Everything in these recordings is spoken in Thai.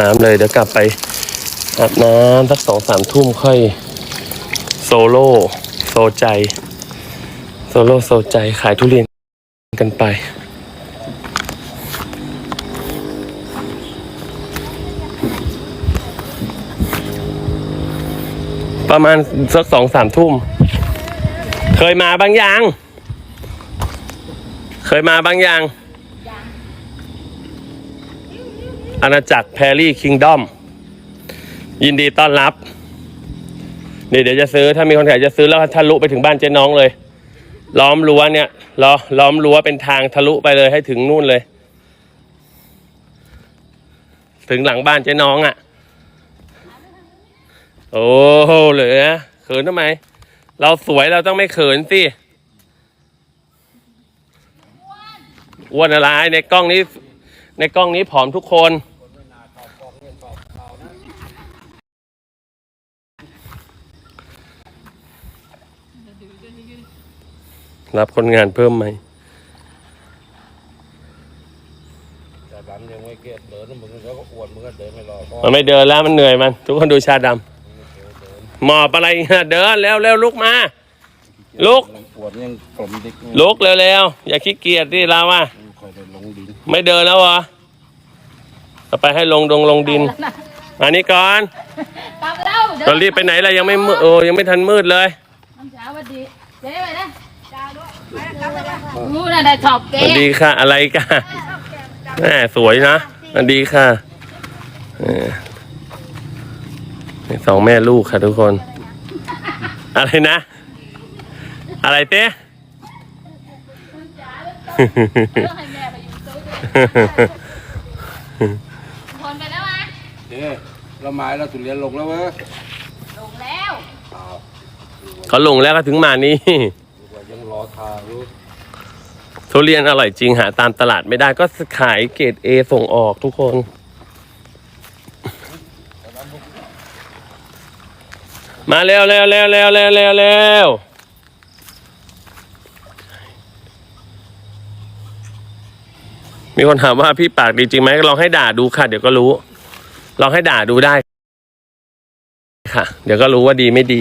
น้ำเลยเดี๋ยวกลับไปอาบน้ำสักสองสามทุ่มค่อย โซโล่โซใจ โซโล่โซใจขายทุเรียนกันไป ประมาณสักสองสามทุ่ม เคยมาบางอย่าง เคยมาบางอย่าง อาณาจักรแพรรี่คิงดอมยินดีต้อนรับนี่เดี๋ยวจะซื้อถ้ามีคนขายจะซื้อแล้วทะลุไปถึงบ้านเจ๊น้องเลย ล้อมรั้วเนี่ยล้อล้อมรั้วเป็นทางทะลุไปเลยให้ถึงนู่นเลย ถึงหลังบ้านเจ๊น้องอะ่ะ โอ้โหเหลือเขินทำไม เราสวยเราต้องไม่เขินสิอ้วนอะไรในกล้องนี้ ในกล้องนี้ผอมทุกคน รับคนงานเพิ่มไหมแต่ดำยังไม่เก็บเดินมึงก็อ้วนมึงก็เดินไม่รอก็มันไม่เดินแล้วมันเหนื่อยมัน ทุกคนดูชาดำหมอบอะไรเนี่ยเดินเร็วเร็วลุกมา ลุกปวดยังกลมดิกลุกเร็วเร็วอย่าขี้เกียจที่เราอะคอยเดินลงดินไม่เดินแล้วเหรอต่อไปให้ลงดงลงดินอันนี้ก่อนกลับแล้วเดี๋ยวเรารีบไปไหนล่ะยังไม่มืดโอ้ยังไม่ทันมืดเลยน้ำชาสวัสดีเจ๊ไปนะจ้าด้วย นู่นน่ะได้ชอบสเจ๊วัสดีค่ะอะไรกันแม่สวยนะสวัสดีค่ะเออสองแม่ลูกค่ะทุกคน อะไรนะ อะไรเต้ ให้แม่ไปอยู่ตู้ด้วยคนไปแล้วอะเฮ้เราไม้เราทุเรียนลงแล้วเว้ยลงแล้ว เขาลงแล้วก็ถึงมานี่ยังรอ ทาอยู่ทุเรียนอร่อยจริงหาตามตลาดไม่ได้ก็ขายเกรดเอส่งออกทุกคน มาเร็วเร็วเร็วเร็วเร็วเร็วเร็วมีคนถามว่าพี่ปากดีจริงไหมลองให้ด่าดูค่ะ เดี๋ยวก็รู้ ลองให้ด่าดูได้ค่ะ เดี๋ยวก็รู้ว่าดีไม่ดี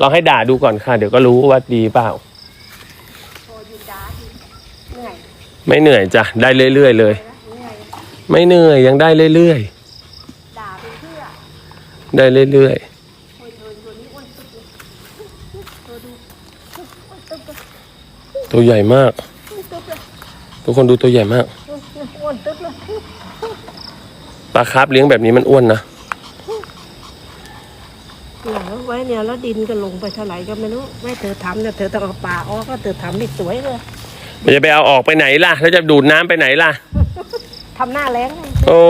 ลองให้ด่าดูก่อนค่ะ เดี๋ยวก็รู้ว่าดีเปล่า ไม่เหนื่อยจ้ะได้เรื่อยๆเลย ไม่เหนื่อยยังได้เรื่อยๆได้เรื่อยๆ ตัวใหญ่มากทุกคนดูตัวใหญ่มากปลาคาร์ฟเลี้ยงแบบนี้มันอ้วนนะหลังไว้เนี่ยแล้วดินก็ลงไปเท่าไหร่ก็ไม่รู้แม่เธอทำเนี่ยเธอต้องเอาป่าออกก็เธอทำนี่สวยเลย มันจะไปเอาออกไปไหนล่ะ แล้วจะดูดน้ำไปไหนล่ะ ทำหน้าแรงไงโอ้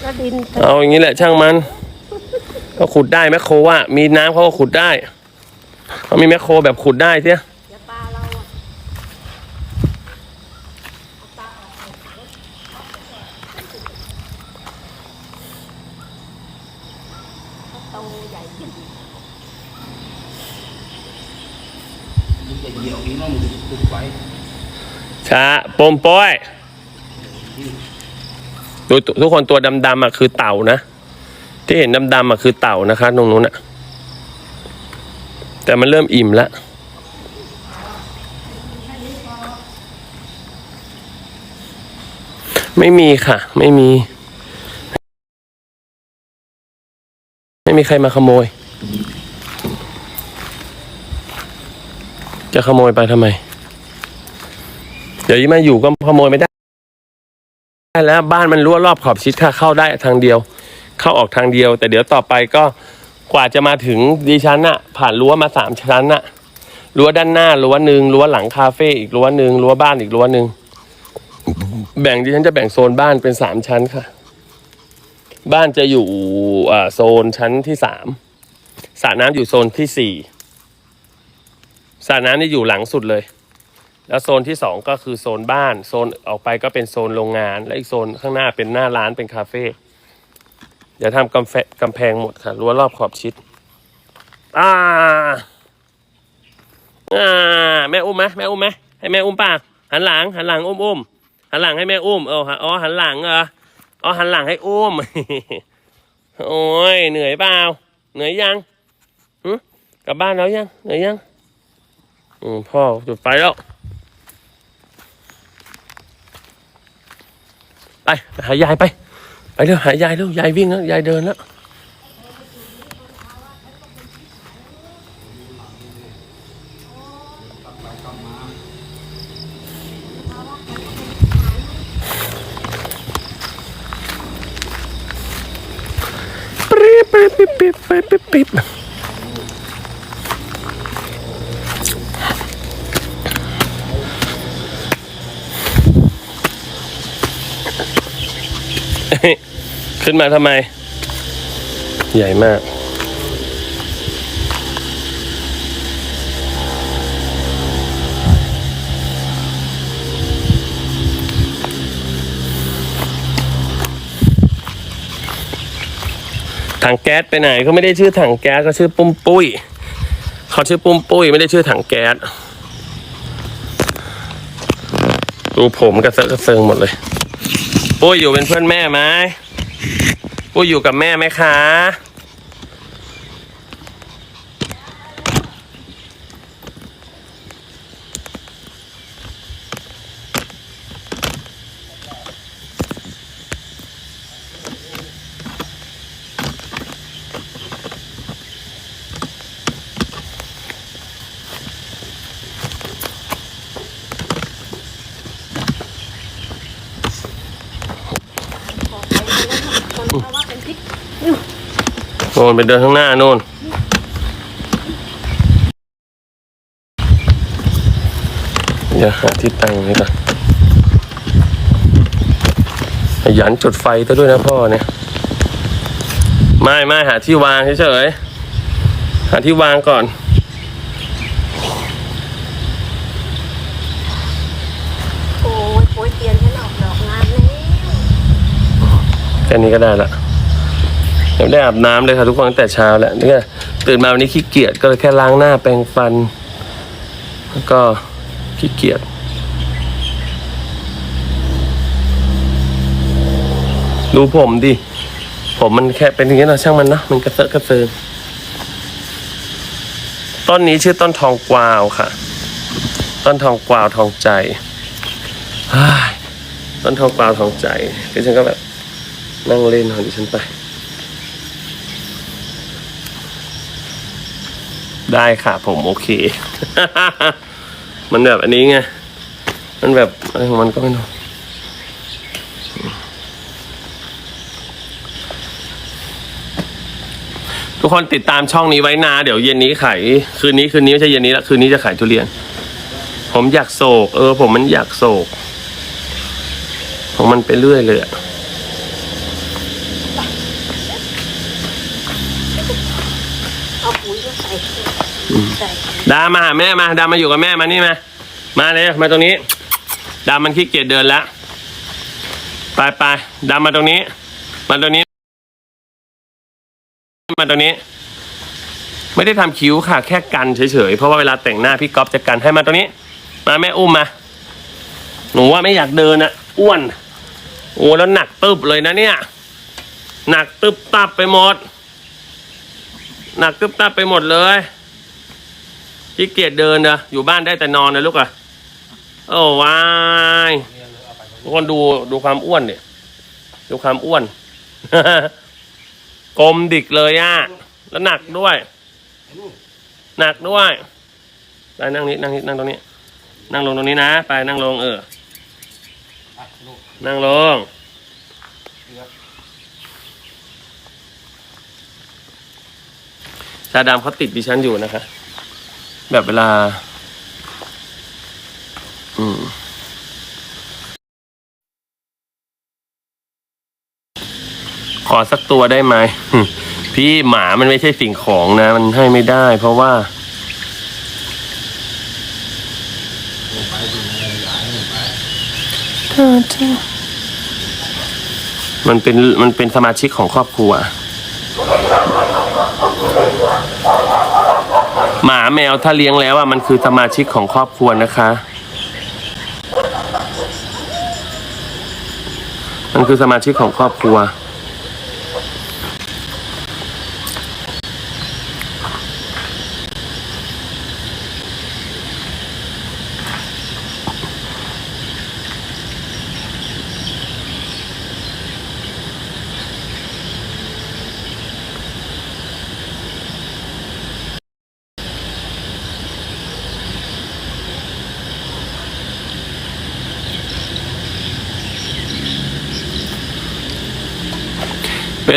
แล้วดินเอาอย่างนี้แหละช่างมัน ก็ขุดได้แมคโครว่ามีน้ำเขาก็ขุดได้เขามีแมคโครแบบขุดได้เสีย เดี๋ยวปลาเราอะโตใหญ่ขึ้น มึงจะเหยียบอีกน้องมึงตุกไป ช้าปมป้อยดูทุกคนตัวดำๆอะคือเต่านะที่เห็นดำๆอะคือเต่านะคะตรงนู้นอะ แต่มันเริ่มอิ่มแล้วไม่มีค่ะ ไม่มี ไม่มีใครมาขโมย จะขโมยไปทำไม เดี๋ยวนี้มาอยู่ก็ขโมยไม่ได้ได้แล้วบ้านมันรั้วรอบขอบชิดค่ะเข้าได้ทางเดียว เข้าออกทางเดียว แต่เดี๋ยวต่อไปก็กว่าจะมาถึงดิฉันน่ะ ผ่านรั้วมาสามชั้นน่ะรั้วด้านหน้ารั้วหนึ่งรั้วหลังคาเฟ่อีกรั้วหนึ่งรั้วบ้านอีกรั้วหนึ่งแบ่งดิฉันจะแบ่งโซนบ้านเป็นสามชั้นค่ะ บ้านจะอยู่โซนชั้นที่สามสระน้ำอยู่โซนที่สี่สระน้ำนี่อยู่หลังสุดเลย แล้วโซนที่สองก็คือโซนบ้าน โซนออกไปก็เป็นโซนโรงงาน และอีกโซนข้างหน้าเป็นหน้าร้านเป็นคาเฟ่เดี๋ยวทำกำแพงกำแพงหมดค่ะรั้วรอบขอบชิดอ่าอ่าแม่อุ้มไหมแม่อุ้มไหมให้แม่อุ้มป่ะหันหลังหันหลังอุ้มอุ้มหันหลังให้แม่อุ้มเอออ๋อหันหลังเหรอเอหันหลังให้อุ้มโอ้ยเหนื่อยเปล่าเหนื่อยยังหึกลับบ้านแล้วยังเหนื่อยยังอืมพ่อจุดไฟแล้ว ไปหายายไป ไปเร็วหายายเร็วยายวิ่งแล้วยายเดินแล้วปิ๊บปิ๊บปิ๊บปิ๊บปิ๊บ ขึ้นมาทำไม ใหญ่มาก ถังแก๊สไปไหนเขาไม่ได้ชื่อถังแก๊สเขาชื่อปุ้มปุ้ยเขาชื่อปุ้มปุ้ยไม่ได้ชื่อถังแก๊สดูผมกระเซาะกระเซิงหมดเลยปุ้ยอยู่เป็นเพื่อนแม่ไหม ปุ้ยอยู่กับแม่ไหมคะโน่นไปเดินข้างหน้าโน่นเดี๋ยวหาที่ตั้งนี่ก่อนขยันจุดไฟซะด้วยนะพ่อเนี่ย ไม่ไม่หาที่วางเฉยๆหาที่วางก่อนโอ้ยโอ้ยเตียนฉันออกดอกงามแล้วแค่นี้ก็ได้ละเดี๋ ยวได้อาบน้ำเลยค่ะทุกคนตั้งแต่เช้าแล้วนี่ก็ตื่นมาวันนี้ขี้เกียจก็เลยแค่ล้างหน้าแปรงฟัน แล้วก็ขี้เกียจดูผมดิ ผมมันแค่เป็นอย่างนี้นะช่างมันนะมันกระเซาะกระเซิงต้นนี้ชื่อต้นทองกวาวค่ะ ต้นทองกวาวทองใจต้นทองกวาวทองใจดิฉันก็แบบนั่งเล่นของดิฉันไป ได้ค่ะ ผมโอเค มันแบบอันนี้ไง มันแบบอะไรของมันก็ไม่รู้ทุกคนติดตามช่องนี้ไว้นะเดี๋ยวเย็นนี้ขายคืนนี้คืนนี้ไม่ใช่เย็นนี้ละคืนนี้จะขายทุเรียน ผมอยากโศก เออ ผมมันอยากโศกของมันไปเรื่อยเลยอะ ดามาหาแม่มาดามาอยู่กับแม่มานี่มา มาเลยมาตรงนี้ ดามันขี้เกียจเดินแล้วไปไปดามาตรงนี้ มาตรงนี้ มาตรงนี้ ไม่ได้ทำคิ้วค่ะ แค่กันเฉยๆเพราะว่าเวลาแต่งหน้าพี่ก๊อฟจะกันให้มาตรงนี้ มาแม่อุ้มมาหนูว่าไม่อยากเดินอะอ้วนโอ้แล้วหนักตึบเลยนะเนี่ย หนักตึบตับไปหมด หนักตึบตับไปหมดเลย ขี้เกียจเดินนะอยู่บ้านได้แต่นอนนะลูกอะโอ้วายทุกคนดูดูความอ้วนเนี่ยดูความอ้วน กลมดิกเลยอะแล้วหนักด้วย หนักด้วยไปนั่งนี้นั่งนี้นั่งตรงนี้ นั่งลงตรงนี้นะ ไปนั่งลงเออ นั่งลงชาดำเขาติดดิฉันอยู่นะคะ แบบเวลา อืมขอสักตัวได้ไหม พี่หมามันไม่ใช่สิ่งของนะ มันให้ไม่ได้ เพราะว่า มันเป็นมันเป็นสมาชิกของครอบครัว หมาแมวถ้าเลี้ยงแล้วอะมันคือสมาชิกของครอบครัวนะคะ มันคือสมาชิกของครอบครัว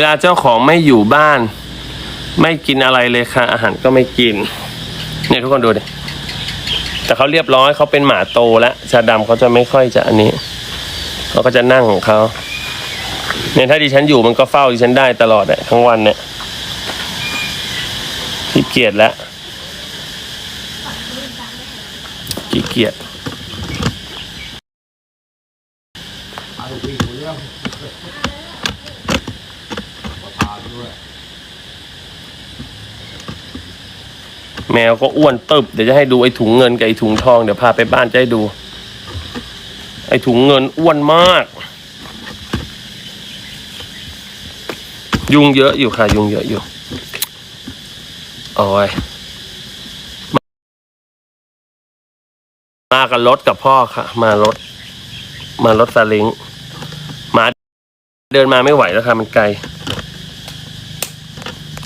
วลาเจ้าของไม่อยู่บ้าน ไม่กินอะไรเลยค่ะ อาหารก็ไม่กิน เนี่ยทุกคนดูดิแต่เขาเรียบร้อยเขาเป็นหมาโตแล้วชาดำเขาจะไม่ค่อยจะอันนี้เขาก็จะนั่งของเขาเนี่ยถ้าดิฉันอยู่มันก็เฝ้าดิฉันได้ตลอดอะทั้งวันเนี่ยขี้เกียจแล้วขี้เกียจ ไอ้วิ่งเรื่องประทานด้วย แมวก็อ้วนตึบเดี๋ยวจะให้ดูไอ้ถุงเงินกับไอ้ถุงทองเดี๋ยวพาไปบ้านจะให้ดู ไอ้ถุงเงินอ้วนมาก ยุงเยอะอยู่ค่ะ ยุงเยอะอยู่โอ้ยมามากับรถกับพ่อค่ะ มารถ มารถซาเล้งหมาเดินมาไม่ไหวแล้วค่ะ มันไกล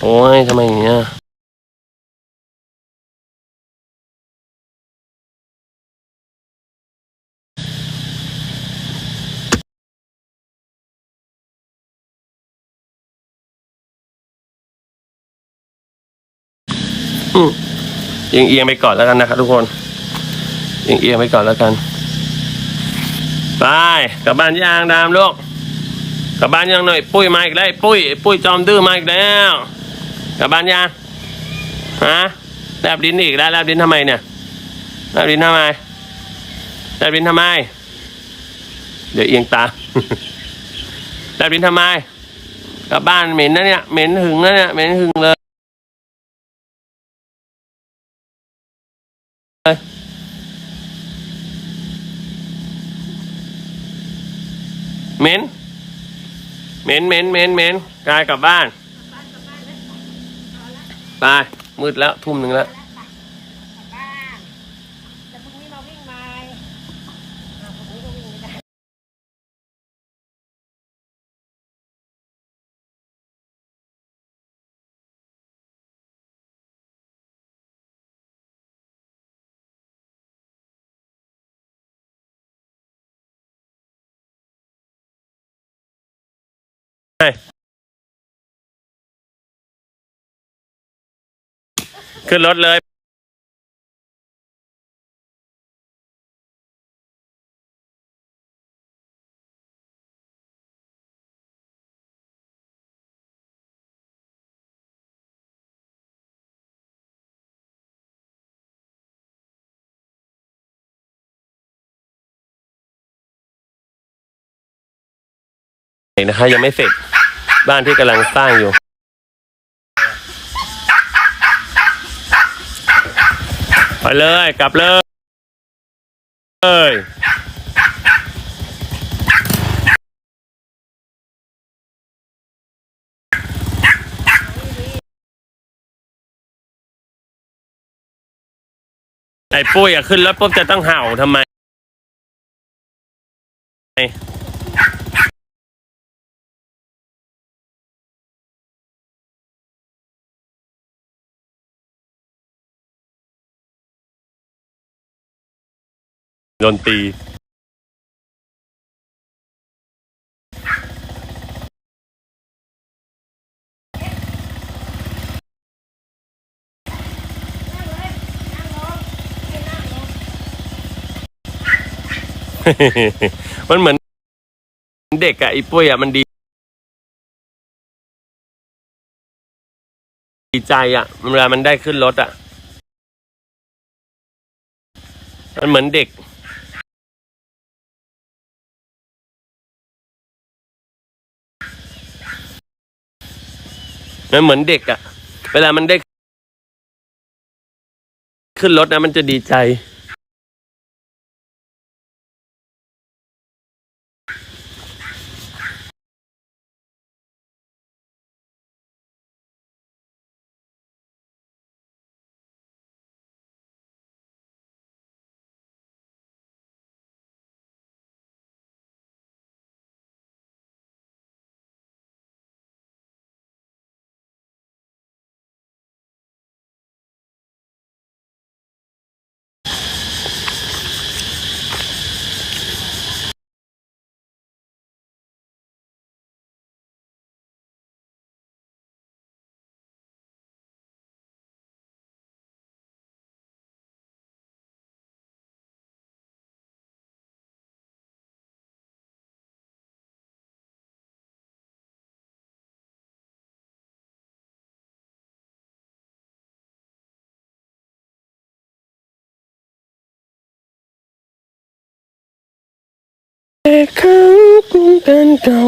โอ้ยทำไมอย่างเงี้ย เอียงเอียงไปก่อนแล้วกันนะครับทุกคน เอียงเอียงไปก่อนแล้วกัน ไปกลับบ้านยางดามลูกกลับบ้านยังหน่อยปุ้ยมาอีกแล้วไอ้ปุ้ยปุ้ยจอมดื้อมาอีกแล้วกลับบ้านยังฮะแลบดินอีกแล้วแลบดินทำไมเนี่ยแลบดินทำไมแลบดินทำไม เดี๋ยวเอียงตาแลบดินทำไมกลับบ้านเหม็นนะเนี่ยเหม็นหึงนะเนี่ยเหม็นหึงเลย เม้นเม้นเม้นเม้นเม้นกายกลับบ้าน ไป มืดแล้ว ทุ่มหนึ่งแล้ว บ้านแต่พรุ่งนี้มาวิ่งใหม่อ่าพรุ่งนี้ก็วิ่งไม่ได้ ขึ้นรถเลยนะคะยังไม่เสร็จ บ้านที่กำลังสร้างอยู่ ไปเลยกลับเลยเลยไอ้ปุ้ยอะขึ้นรถปุ๊บจะต้องเห่าทำไม ดนตีมันเหมือนเด็กอะไอ้ปุ้ยอะมันดี ดีใจอะเวลามันได้ขึ้นรถอะมันเหมือนเด็ก มันเหมือนเด็กอะเวลามันได้ขึ้นรถนะมันจะดีใจ ข้างกรุงกันเก่า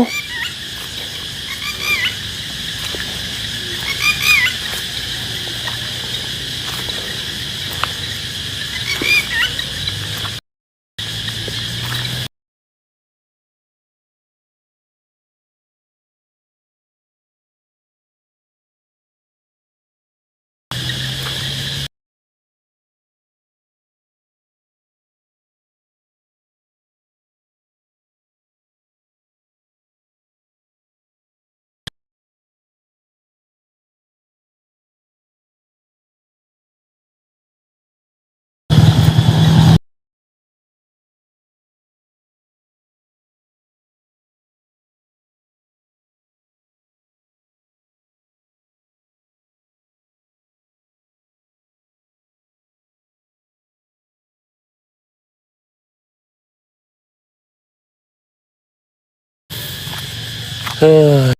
เฮ้ย